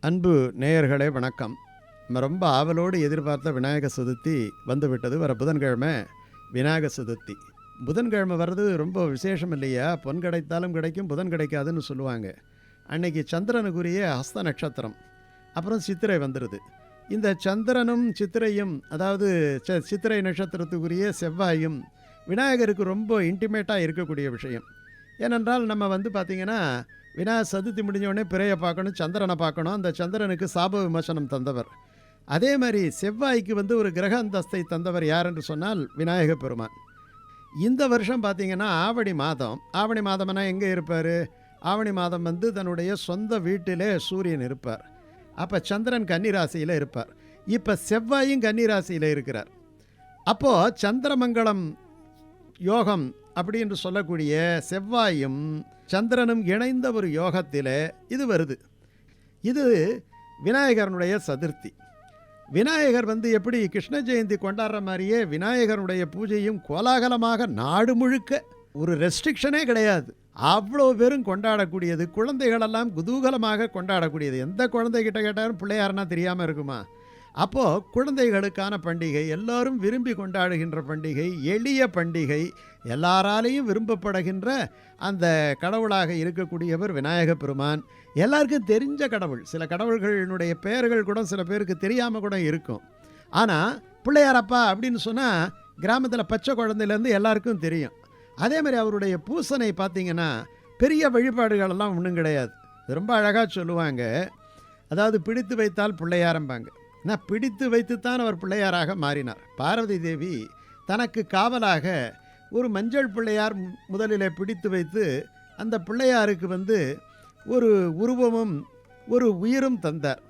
அன்பு நேயர்களே வணக்கம். நம்ம ரொம்ப ஆவலோடு எதிர்பார்த்த விநாயக சதுர்த்தி வந்துவிட்டது. வர புதன்கிழமை விநாயக சதுர்த்தி. புதன்கிழமை வர்றது ரொம்ப விசேஷம் இல்லையா? பொன் கிடைத்தாலும் கிடைக்கும் புதன் கிடைக்காதுன்னு சொல்லுவாங்க. அன்னைக்கு சந்திரனுக்குரிய ஹஸ்த நட்சத்திரம் அப்புறம் சித்திரை வந்துடுது இந்த சந்திரனும் சித்திரையும் அதாவது ச- சித்திரை நட்சத்திரத்துக்குரிய செவ்வாயும் விநாயகருக்கு ரொம்ப இன்டிமேட்டாக இருக்கக்கூடிய விஷயம். ஏனென்றால் நம்ம வந்து பார்த்திங்கன்னா விநாயகர் சதுர்த்தி முடிஞ்சவுடனே பிறையை பார்க்கணும் சந்திரனை பார்க்கணும். அந்த சந்திரனுக்கு சாப விமர்சனம் தந்தவர். அதே மாதிரி செவ்வாய்க்கு வந்து ஒரு கிரக அந்தஸ்தை தந்தவர் யார் என்று சொன்னால் விநாயக பெருமான். இந்த வருஷம் பார்த்தீங்கன்னா ஆவணி மாதம். ஆவணி மாதம்னா எங்கே இருப்பார்? ஆவணி மாதம் வந்து தன்னுடைய சொந்த வீட்டிலே சூரியன் இருப்பார். அப்போ சந்திரன் கன்னிராசியில் இருப்பார். இப்போ செவ்வாயும் கன்னிராசியில் இருக்கிறார். அப்போது சந்திரமங்கலம் யோகம் அப்படி என்று சொல்லக்கூடிய செவ்வாயும் சந்திரனும் இணைந்த ஒரு யோகத்தில் இது வருது. இது விநாயகரனுடைய சதுர்த்தி. விநாயகர் வந்து எப்படி கிருஷ்ண ஜெயந்தி கொண்டாடுற மாதிரியே விநாயகருடைய பூஜையும் கோலாகலமாக நாடு முழுக்க ஒரு ரெஸ்ட்ரிக்ஷனே கிடையாது. அவ்வளோ பேரும் கொண்டாடக்கூடியது குழந்தைகளெல்லாம் குதூகலமாக கொண்டாடக்கூடியது. எந்த குழந்தைகிட்ட கேட்டாலும் பிள்ளையாருன்னா தெரியாமல் இருக்குமா? அப்போது குழந்தைகளுக்கான பண்டிகை எல்லோரும் விரும்பி கொண்டாடுகின்ற பண்டிகை எளிய பண்டிகை எல்லாராலையும் விரும்பப்படுகின்ற அந்த கடவுளாக இருக்கக்கூடியவர் விநாயக பெருமான். எல்லாருக்கும் தெரிஞ்ச கடவுள். சில கடவுள்களினுடைய பெயர்கள் கூட சில பேருக்கு தெரியாமல் கூட இருக்கும். ஆனால் பிள்ளையாரப்பா அப்படின்னு சொன்னால் கிராமத்தில் பச்சை குழந்தையிலேருந்து எல்லாருக்கும் தெரியும். அதே மாதிரி அவருடைய பூசனை பார்த்திங்கன்னா பெரிய வழிபாடுகள் எல்லாம் ஒன்றும் கிடையாது. ரொம்ப அழகாக சொல்லுவாங்க. அதாவது பிடித்து வைத்தால் பிள்ளையாரம்பாங்க. நான் பிடித்து வைத்துத்தான் அவர் பிள்ளையாராக மாறினார். பார்வதி தேவி தனக்கு காவலாக ஒரு மஞ்சள் பிள்ளையார் மு- முதலிலே பிடித்து வைத்து அந்த பிள்ளையாருக்கு வந்து ஒரு உருவமும் ஒரு உயிரும் தந்தார்.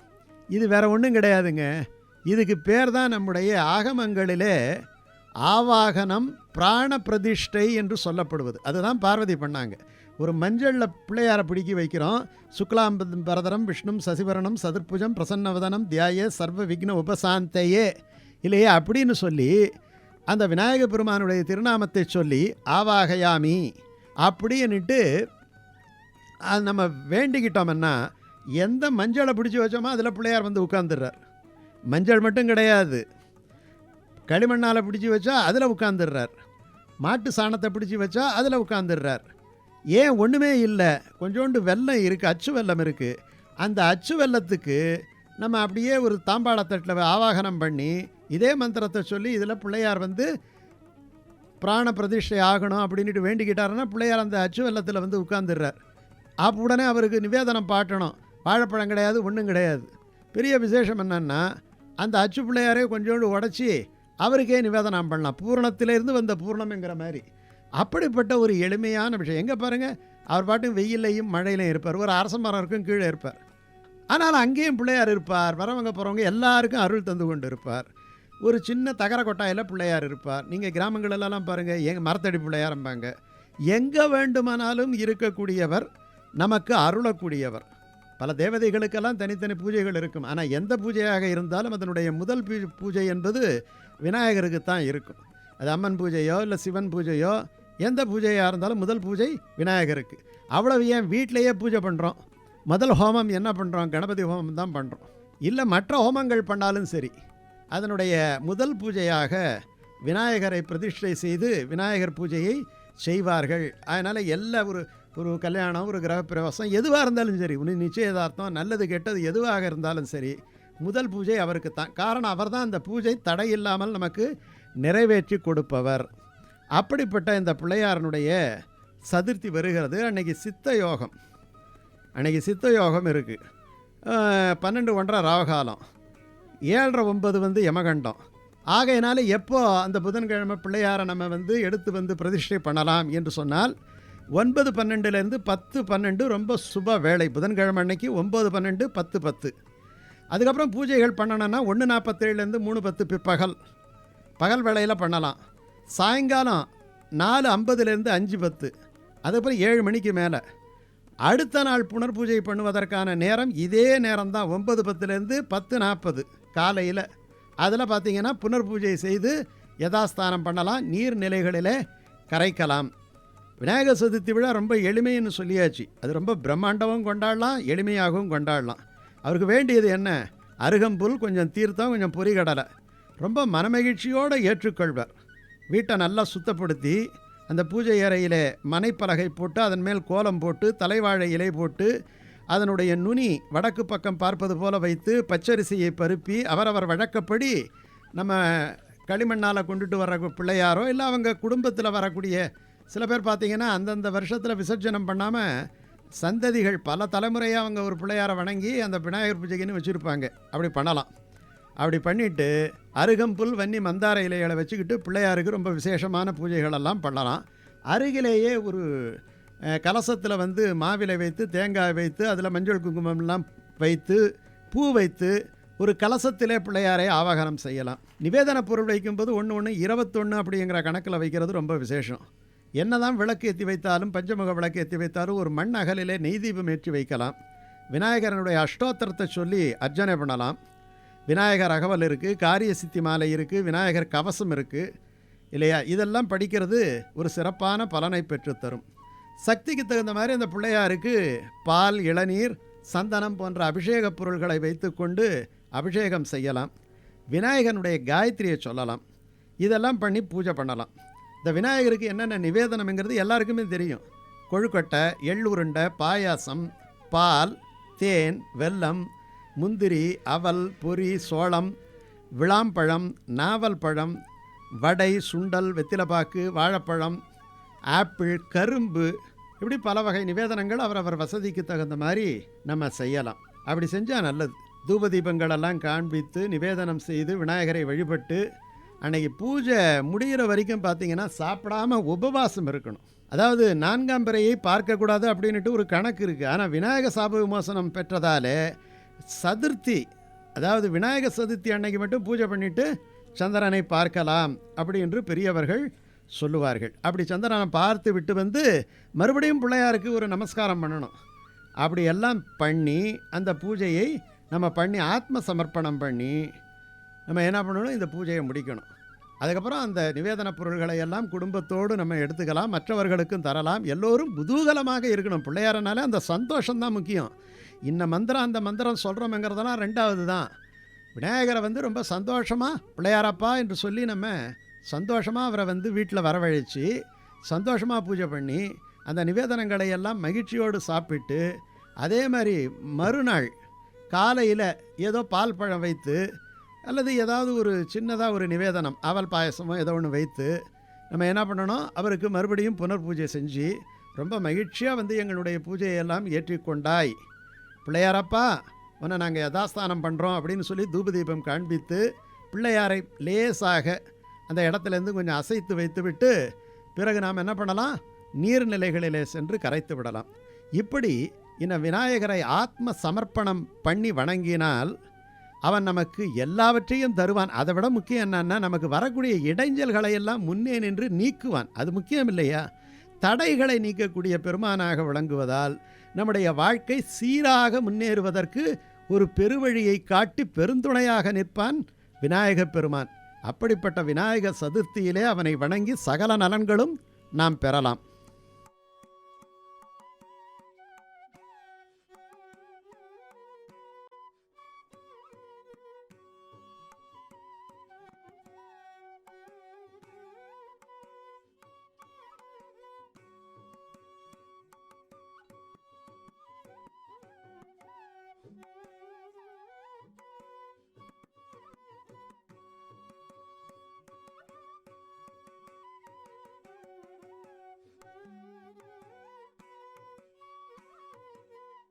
இது வேற ஒன்றும் கிடையாதுங்க. இதுக்கு பேர் தான் நம்முடைய ஆகமங்களிலே ஆவாகனம் பிராண பிரதிஷ்டை என்று சொல்லப்படுவது. அதுதான் பார்வதி பண்ணாங்க. ஒரு மஞ்சளில் பிள்ளையாரை பிடிக்கி வைக்கிறோம். சுக்லாம் பரதரம் விஷ்ணும் சசிவரணம் சதுர்புஜம் பிரசன்னவதனம் தியாய சர்வ விக்ன உபசாந்தையே. இல்லையே? அப்படின்னு சொல்லி அந்த விநாயக பெருமானுடைய திருநாமத்தை சொல்லி ஆவாகயாமி அப்படின்னுட்டு அது நம்ம வேண்டிக்கிட்டோம்னா எந்த மஞ்சளை பிடிச்சி வச்சோமோ அதில் பிள்ளையார் வந்து உட்காந்துடுறார் மஞ்சள் மட்டும் கிடையாது. களிமண்ணால் பிடிச்சி வச்சா அதில் உட்காந்துடுறார் மாட்டு சாணத்தை பிடிச்சி வச்சா அதில் உட்காந்துடுறார் ஏன் ஒன்றுமே இல்லை? கொஞ்சோண்டு வெல்லம் இருக்குது அச்சு வெல்லம் இருக்குது அந்த அச்சு வெல்லத்துக்கு நம்ம அப்படியே ஒரு தாம்பாளத்தட்டில் ஆவாகனம் பண்ணி இதே மந்திரத்தை சொல்லி இதில் பிள்ளையார் வந்து பிராண பிரதிஷ்டை ஆகணும் அப்படின்ட்டு வேண்டிக்கிட்டாருன்னா பிள்ளையார் அந்த அச்சு வெல்லத்தில் வந்து உட்காந்துடுறார் அப்போ உடனே அவருக்கு நிவேதனம் பாட்டணும். வாழைப்பழம் கிடையாது ஒன்றும் கிடையாது. பெரிய விசேஷம் என்னென்னா அந்த அச்சு பிள்ளையாரே கொஞ்சோண்டு உடச்சி அவருக்கே நிவேதனம் பண்ணலாம். பூரணத்திலேருந்து வந்த பூர்ணம்ங்கிற மாதிரி. அப்படிப்பட்ட ஒரு எளிமையான விஷயம். எங்கே பாருங்கள் அவர் பாட்டும் வெயிலையும் மழையிலையும் இருப்பார். ஒரு அரச மரம் இருக்கும் கீழே இருப்பார். ஆனால் அங்கேயும் பிள்ளையார் இருப்பார். வரவங்க போகிறவங்க எல்லாருக்கும் அருள் தந்து கொண்டு இருப்பார். ஒரு சின்ன தகர கொட்டாயில் பிள்ளையார் இருப்பார். நீங்கள் கிராமங்களெல்லாம் பாருங்கள் எங்கள் மரத்தடி பிள்ளையாரம்பாங்க எங்கே வேண்டுமானாலும் இருக்கக்கூடியவர் நமக்கு அருளக்கூடியவர். பல தேவதைகளுக்கெல்லாம் தனித்தனி பூஜைகள் இருக்கும். ஆனால் எந்த பூஜையாக இருந்தாலும் அதனுடைய முதல் பூஜை என்பது விநாயகருக்கு தான் இருக்கும். அது அம்மன் பூஜையோ இல்லை சிவன் பூஜையோ எந்த பூஜையாக இருந்தாலும் முதல் பூஜை விநாயகருக்கு. அவ்வளவு ஏன் வீட்டிலையே பூஜை பண்ணுறோம் முதல் ஹோமம் என்ன பண்ணுறோம் கணபதி ஹோமம் தான் பண்ணுறோம் இல்லை மற்ற ஹோமங்கள் பண்ணாலும் சரி அதனுடைய முதல் பூஜையாக விநாயகரை பிரதிஷ்டை செய்து விநாயகர் பூஜையை செய்வார்கள். அதனால் எல்லா ஒரு ஒரு கல்யாணம் ஒரு கிரகப்பிரவேசம் எதுவாக இருந்தாலும் சரி உனி நிச்சயதார்த்தம் நல்லது கெட்டது எதுவாக இருந்தாலும் சரி முதல் பூஜை அவருக்கு தான் காரணம் அவர் தான் அந்த பூஜை தடை இல்லாமல் நமக்கு நிறைவேற்றி கொடுப்பவர். அப்படிப்பட்ட இந்த பிள்ளையாரனுடைய சதுர்த்தி வருகிறது. அன்றைக்கி சித்த யோகம். அன்றைக்கி சித்த யோகம் இருக்குது பன்னெண்டு ஒன்றரை ராவகாலம். ஏழரை ஒன்பது வந்து யமகண்டம். ஆகையினால எப்போ அந்த புதன்கிழமை பிள்ளையாரை நம்ம வந்து எடுத்து வந்து பிரதிஷ்டை பண்ணலாம் என்று சொன்னால் ஒன்பது பன்னெண்டுலேருந்து பத்து பன்னெண்டு ரொம்ப சுப வேலை புதன்கிழமை அன்னைக்கு ஒம்பது பன்னெண்டு பத்து பத்து. அதுக்கப்புறம் பூஜைகள் பண்ணணும்னா ஒன்று நாற்பத்தேழுலேருந்து மூணு பத்து பிற்பகல் பகல். வேலையில் பண்ணலாம். சாயங்காலம் நாலு ஐம்பதுலேருந்து அஞ்சு பத்து. அதுக்கப்புறம் ஏழு மணிக்கு மேலே. அடுத்த நாள் புனர்பூஜை பண்ணுவதற்கான நேரம் இதே நேரம் தான் ஒன்பது பத்துலேருந்து பத்து நாற்பது காலையில். அதில் பார்த்தீங்கன்னா புனர்பூஜை செய்து யதாஸ்தானம் பண்ணலாம். நீர்நிலைகளில் கரைக்கலாம். விநாயகர் சதுர்த்தி விழா ரொம்ப எளிமைன்னு சொல்லியாச்சு. அது ரொம்ப பிரம்மாண்டமும் கொண்டாடலாம் எளிமையாகவும் கொண்டாடலாம். அவருக்கு வேண்டியது என்ன? அருகம்புல் கொஞ்சம் தீர்த்தம் கொஞ்சம் பொரிகடலை ரொம்ப மனமகிழ்ச்சியோடு ஏற்றுக்கொள்வர். வீட்டை நல்லா சுத்தப்படுத்தி அந்த பூஜை அறையில் மனைப்பலகை போட்டு அதன் மேல் கோலம் போட்டு தலைவாழை இலை போட்டு அதனுடைய நுனி வடக்கு பக்கம் பார்ப்பது போல வைத்து பச்சரிசியை பருப்பி அவரவர் வழக்கப்படி நம்ம களிமண்ணால் கொண்டுட்டு வர பிள்ளையாரோ இல்லை அவங்க குடும்பத்தில் வரக்கூடிய சில பேர் பார்த்தீங்கன்னா அந்தந்த வருஷத்தில் விசர்ஜனம் பண்ணாமல் சந்ததிகள் பல தலைமுறையாக அவங்க ஒரு பிள்ளையாரை வணங்கி அந்த விநாயகர் பூஜைக்குன்னு வச்சுருப்பாங்க. அப்படி பண்ணலாம். அப்படி பண்ணிவிட்டு அருகம்புல் வன்னி மந்தார இலைகளை வச்சுக்கிட்டு பிள்ளையாருக்கு ரொம்ப விசேஷமான பூஜைகளெல்லாம் பண்ணலாம். அருகிலேயே ஒரு கலசத்தில் வந்து மாவிலை வைத்து தேங்காய் வைத்து அதில் மஞ்சள் குங்குமம்லாம் வைத்து பூ வைத்து ஒரு கலசத்திலே பிள்ளையாரை ஆவாகனம் செய்யலாம். நிவேதன பொருள் வைக்கும்போது ஒன்று ஒன்று இருபத்தொன்று அப்படிங்கிற கணக்கில் வைக்கிறது ரொம்ப விசேஷம். என்னதான் விளக்கு ஏற்றி வைத்தாலும் பஞ்சமுக விளக்கு ஏற்றி வைத்தாலும் ஒரு மண் அகலிலே நெய் தீபம் ஏற்றி வைக்கலாம். விநாயகரனுடைய அஷ்டோத்திரத்தை சொல்லி அர்ச்சனை பண்ணலாம். விநாயகர் அகவல் இருக்குது காரிய சித்தி மாலை இருக்குது விநாயகர் கவசம் இருக்குது இல்லையா? இதெல்லாம் படிக்கிறது ஒரு சிறப்பான பலனை பெற்றுத்தரும். சக்திக்கு தகுந்த மாதிரி அந்த பிள்ளையாருக்கு பால் இளநீர் சந்தனம் போன்ற அபிஷேக பொருள்களை வைத்துக்கொண்டு அபிஷேகம் செய்யலாம். விநாயகனுடைய காயத்ரியை சொல்லலாம். இதெல்லாம் பண்ணி பூஜை பண்ணலாம். இந்த விநாயகருக்கு என்னென்ன நிவேதனம்ங்கிறது எல்லாருக்குமே தெரியும். கொழுக்கட்டை எள்ளுருண்டை பாயாசம் பால் தேன் வெல்லம் முந்திரி அவல் பொரி சோளம் விளாம்பழம் நாவல் பழம் வடை சுண்டல் வெத்திலப்பாக்கு வாழைப்பழம் ஆப்பிள் கரும்பு இப்படி பல வகை நிவேதனங்கள் அவரவர் வசதிக்கு தகுந்த மாதிரி நம்ம செய்யலாம். அப்படி செஞ்சால் நல்லது. தூப தீபங்களெல்லாம் காண்பித்து நிவேதனம் செய்து விநாயகரை வழிபட்டு அன்னைக்கு பூஜை முடிகிற வரைக்கும் பார்த்தீங்கன்னா சாப்பிடாம உபவாசம் இருக்கணும். அதாவது நான்காம் பிறையை பார்க்கக்கூடாது அப்படின்ட்டு ஒரு கணக்கு இருக்குது ஆனால் விநாயக சாப விமோசனம் பெற்றதாலே சதுர்த்தி அதாவது விநாயக சதுர்த்தி அன்னைக்கு மட்டும் பூஜை பண்ணிவிட்டு சந்திரனை பார்க்கலாம் அப்படி என்று பெரியவர்கள் சொல்லுவார்கள். அப்படி சந்திரனை பார்த்து விட்டு வந்து மறுபடியும் பிள்ளையாருக்கு ஒரு நமஸ்காரம் பண்ணணும். அப்படி எல்லாம் பண்ணி அந்த பூஜையை நம்ம பண்ணி ஆத்ம சமர்ப்பணம் பண்ணி நம்ம என்ன பண்ணணும்? இந்த பூஜையை முடிக்கணும். அதுக்கப்புறம் அந்த நிவேதன பொருள்களை எல்லாம் குடும்பத்தோடு நம்ம எடுத்துக்கலாம் மற்றவர்களுக்கும் தரலாம். எல்லோரும் குதூகலமாக இருக்கணும். பிள்ளையாரனால அந்த சந்தோஷம்தான் முக்கியம். இந்த மந்திரம் அந்த மந்திரம் சொல்கிறோம்ங்கிறதெல்லாம் ரெண்டாவது தான் விநாயகரை வந்து ரொம்ப சந்தோஷமாக பிள்ளையாரப்பா என்று சொல்லி நம்ம சந்தோஷமாக அவரை வந்து வீட்டில் வரவழைச்சி சந்தோஷமாக பூஜை பண்ணி அந்த நிவேதனங்களை எல்லாம் மகிழ்ச்சியோடு சாப்பிட்டு அதே மாதிரி மறுநாள் காலையில் ஏதோ பால் பழம் வைத்து அல்லது ஏதாவது ஒரு சின்னதாக ஒரு நிவேதனம் அவல் பாயசமோ ஏதோ ஒன்று வைத்து நம்ம என்ன பண்ணணும்? அவருக்கு மறுபடியும் புனர் பூஜை செஞ்சு ரொம்ப மகிழ்ச்சியாக வந்து எங்களுடைய பூஜையெல்லாம் ஏற்றிக்கொண்டாய். பிள்ளையாரப்பா உன்னை நாங்கள் யதாஸ்தானம் பண்ணுறோம் அப்படின்னு சொல்லி தூபதீபம் காண்பித்து பிள்ளையாரை லேசாக அந்த இடத்துலேருந்து கொஞ்சம் அசைத்து வைத்துவிட்டு பிறகு நாம் என்ன பண்ணலாம்? நீர்நிலைகளிலே சென்று கரைத்து விடலாம். இப்படி இந்த விநாயகரை ஆத்ம சமர்ப்பணம் பண்ணி வணங்கினால் அவன் நமக்கு எல்லாவற்றையும் தருவான். அதை விட முக்கியம் என்னன்னா நமக்கு வரக்கூடிய இடைஞ்சல்களை எல்லாம் முன்னே நின்று நீக்குவான். அது முக்கியம் இல்லையா? தடைகளை நீக்கக்கூடிய பெருமானாக விளங்குவதால் நம்முடைய வாழ்க்கை சீராக முன்னேறுவதற்கு ஒரு பெருவழியை காட்டி பெருந்துணையாக நிற்பான் விநாயகப் பெருமான். அப்படிப்பட்ட விநாயக சதுர்த்தியிலே அவனை வணங்கி சகல நலன்களும் நாம் பெறலாம்.